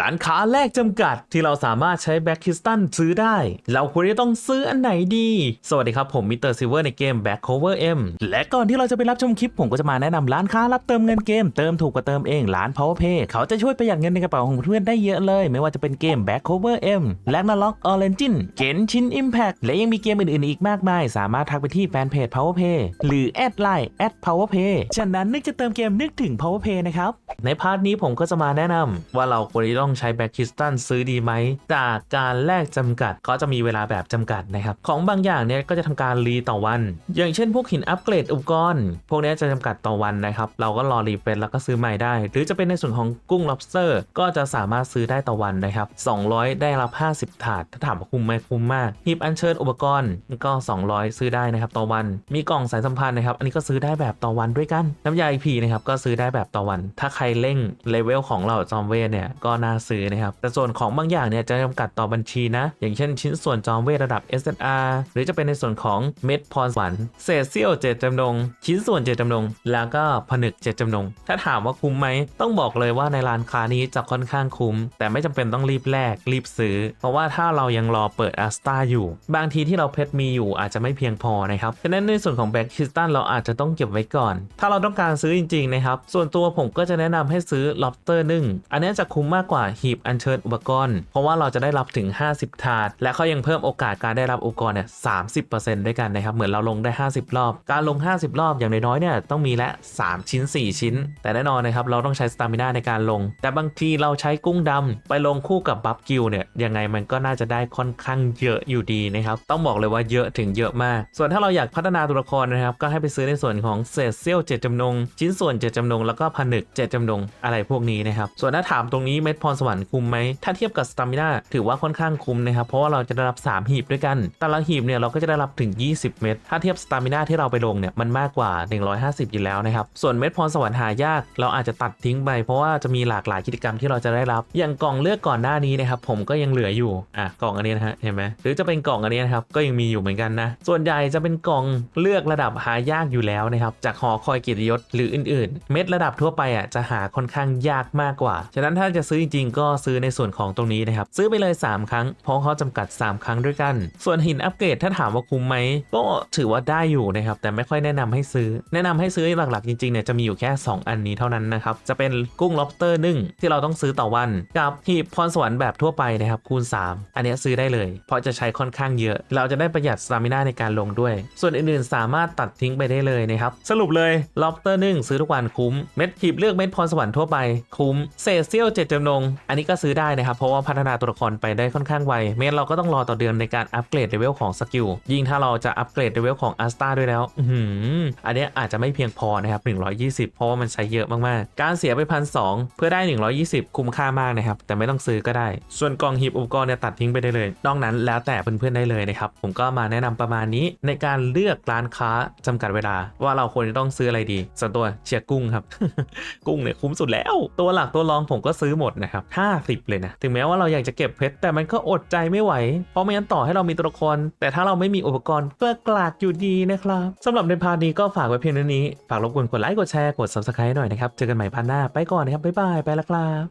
ร้านค้าแลกจำกัดที่เราสามารถใช้แบ็คคิสตันซื้อได้ เราควรจะต้องซื้ออันไหนดี สวัสดีครับ ผมมิสเตอร์ซิเวอร์ในเกม Back Cover M และก่อนที่เราจะไปรับชมคลิป ผมก็จะมาแนะนำร้านค้ารับเติมเงินเกม เติมถูกกว่าเติมเองร้าน Powerpay เขาจะช่วยประหยัดเงินในกระเป๋าของเพื่อนได้เยอะเลย ไม่ว่าจะเป็นเกม Back Cover M และ n a l o g Origin เกนชิน Impact และยังมีเกมอื่นๆอีกมากมาย สามารถทักไปที่แฟนเพจ Powerpay หรือแอดไลน์แอด @powerpay ฉะนั้นนึกจะเติมเกมนึกถึง Powerpay นะครับในพาร์ทนี้ผมก็จะมาแนะนำว่าเราควรจะต้ององใช้แบ็คคิสตันซื้อดีไหม จากการแลกจำกัดก็จะมีเวลาแบบจำกัดนะครับ ของบางอย่างเนี่ยก็จะทำการรีต่อวัน อย่างเช่นพวกหินอัปเกรดอุปกรณ์ พวกนี้จะจำกัดต่อวันนะครับ เราก็รอรีเฟรชแล้วก็ซื้อใหม่ได้ หรือจะเป็นในส่วนของกุ้ง lobster ก็จะสามารถซื้อได้ต่อวันนะครับ 200 ได้รับ 50 ถาด ถ้าถามว่าคุ้มไหมคุ้มมากหีบอัญเชิญอุปกรณ์ก็ 200 ซื้อได้นะครับต่อวัน มีกล่องสายสัมพันธ์นะครับ อันนี้ก็ซื้อได้แบบต่อวันด้วยกัน น้ำยา IP นะครับก็ซื้อได้แบบต่อวัน ถ้าใครเร่งเลเวลของเราจอมเวทเนี่ยก็น่าซื้อนะครับ แต่ส่วนของบางอย่างเนี่ยจะจำกัดต่อบัญชีนะ อย่างเช่นชิ้นส่วนจอมเวทระดับ SNR หรือจะเป็นในส่วนของเม็ดพรสวรรค์เศษเสี้ยวเจตจำนง ชิ้นส่วนเจตจำนง แล้วก็ผนึกเจตจำนง ถ้าถามว่าคุ้มไหม ต้องบอกเลยว่าในร้านค้านี้จะค่อนข้างคุ้ม แต่ไม่จำเป็นต้องรีบแลกรีบซื้อ เพราะว่าถ้าเรายังรอเปิดอาสตาอยู่ บางทีที่เราเพชรมีอยู่อาจจะไม่เพียงพอนะครับฉะนั้นในส่วนของแบ็กคิสตันเราอาจจะต้องเก็บไว้ก่อน ถ้าเราต้องการซื้อจริงๆนะครับส่วนตัวผมก็จะแนะนำให้ซื้อ lobster นึ่งอันนี้จะคุ้มมากกว่าหีบอัญเชิญอุปกรณ์ เพราะว่าเราจะได้รับถึง 50 ถาด และเขายังเพิ่มโอกาสการได้รับอุปกรณ์เนี่ย30%ด้วยกันนะครับ เหมือนเราลงได้ 50 รอบ การลง 50 รอบอย่างน้อยๆเนี่ยต้องมีละ3ชิ้น 4 ชิ้น แต่แน่นอนนะครับเราต้องใช้สตามิน่าในการลง แต่บางทีเราใช้กุ้งดำไปลงคู่กับบัฟกิลเนี่ยยังไงมันก็น่าจะได้ค่อนข้างเยอะอยู่ดีนะครับต้องบอกเลยว่าเยอะถึงเยอะมาก ส่วนถ้าเราอยากพัฒนาตัวละครนะครับก็ให้ไปซื้อในส่วนของเศษเซี่ยวเจ็ดจำนง ชิ้นส่วนเจ็ดจำนงแล้วก็ผนึกเจ็ดจำนงอะไรพวกนี้นะครับส่วนถ้าถามตรงนี้เม็ดพรสวรรค์คุ้มไหม ถ้าเทียบกับสตามิน่าถือว่าค่อนข้างคุ้มนะครับ เพราะว่าเราจะได้รับ 3 หีบด้วยกัน แต่ละหีบเนี่ยเราก็จะได้รับถึง 20 เม็ด ถ้าเทียบสตามิน่าที่เราไปลงเนี่ยมันมากกว่า 150อยู่แล้วนะครับ ส่วนเม็ดพรสวรรค์หายาก เราอาจจะตัดทิ้งไป เพราะว่าจะมีหลากหลายกิจกรรมที่เราจะได้รับ อย่างกล่องเลือกก่อนหน้านี้นะครับผมก็ยังเหลืออยู่ อะกล่องอันนี้นะฮะ เห็นไหมหรือจะเป็นกล่องอันนี้นะครับ ก็ยังมีอยู่เหมือนกันนะ ส่วนใหญ่จะเป็นกล่องเลือกระดับหายากอยู่แล้วนะครับ จากหอคอยเกียรติยศหรืออื่น ๆ เม็ดระดับทั่วไปอะจะหาค่อนข้างยากมากกว่า ฉะนั้นถ้าจะซื้อจริงๆ ก็ซื้อในส่วนของตรงนี้นะครับ ซื้อไปเลย 3 ครั้ง เพราะเขาจำกัด 3 ครั้งด้วยกัน ส่วนหินอัปเกรดถ้าถามว่าคุ้มไหม ก็ถือว่าได้อยู่นะครับ แต่ไม่ค่อยแนะนำให้ซื้อ แนะนำให้ซื้อหลักๆ จริง ๆ เนี่ยจะมีอยู่แค่ 2 อันนี้เท่านั้นนะครับ จะเป็นกุ้ง lobster นึ่งที่เราต้องซื้อต่อวัน กับหีบพรสวรรค์แบบทั่วไปนะครับคูณ 3 อันนี้ซื้อได้เลย เพราะจะใช้ค่อนข้างเยอะ เราจะได้ประหยัดสตามินาในการลงด้วย ส่วนอื่นๆ สามารถตัดทิ้งไปได้เลยนะครับสรุปเลย lobster นึ่งซื้อทุกวันคุ้มเม็ดหีบเลือกเม็ดพรสวรรค์ทั่วไปคุ้มเศษเซี่ยวเจ็ดจำนงอันนี้ก็ซื้อได้นะครับ เพราะว่าพัฒนาตัวละครไปได้ค่อนข้างไวเมนเราก็ต้องรอต่อเดือนในการอัปเกรดเลเวลของสกิลยิ่งถ้าเราจะอัปเกรดเลเวลของอัสตาด้วยแล้วอื้มอันนี้อาจจะไม่เพียงพอนะครับ 120 เพราะว่ามันใช้เยอะมากๆ การเสียไปพันสเพื่อได้ 120 คุ้มค่ามากนะครับ แต่ไม่ต้องซื้อก็ได้ ส่วนกล่องหีบอุปกรณ์เนี่ยตัดทิ้งไปได้เลยนอกนั้นแล้วแต่เพื่อนๆได้เลยนะครับ ผมก็มาแนะนำประมาณนี้ในการเลือกร้านค้าจำกัดเวลา ว่าเราควรจะต้องซื้ออะไรดีส่วนตัวเชียร์กุ้งครับ กุ้งเนี่ยคุ้มสุดแล้ว ตัวหลักตัวรองผมก็ซื้อหมดนะครับ50 เลยนะ ถึงแม้ว่าเราอยากจะเก็บเพชรแต่มันก็อดใจไม่ไหว เพราะไม่งั้นต่อให้เรามีตัวละคร แต่ถ้าเราไม่มีอุปกรณ์ก็กลากอยู่ดีนะครับสำหรับในพาร์ทนี้ก็ฝากไว้เพียงเท่านี้ ฝากรบกวนกดไลค์กดแชร์กด subscribe หน่อยนะครับ เจอกันใหม่พาร์ทหน้าไปก่อนนะครับบ๊ายบายไปแล้วครับ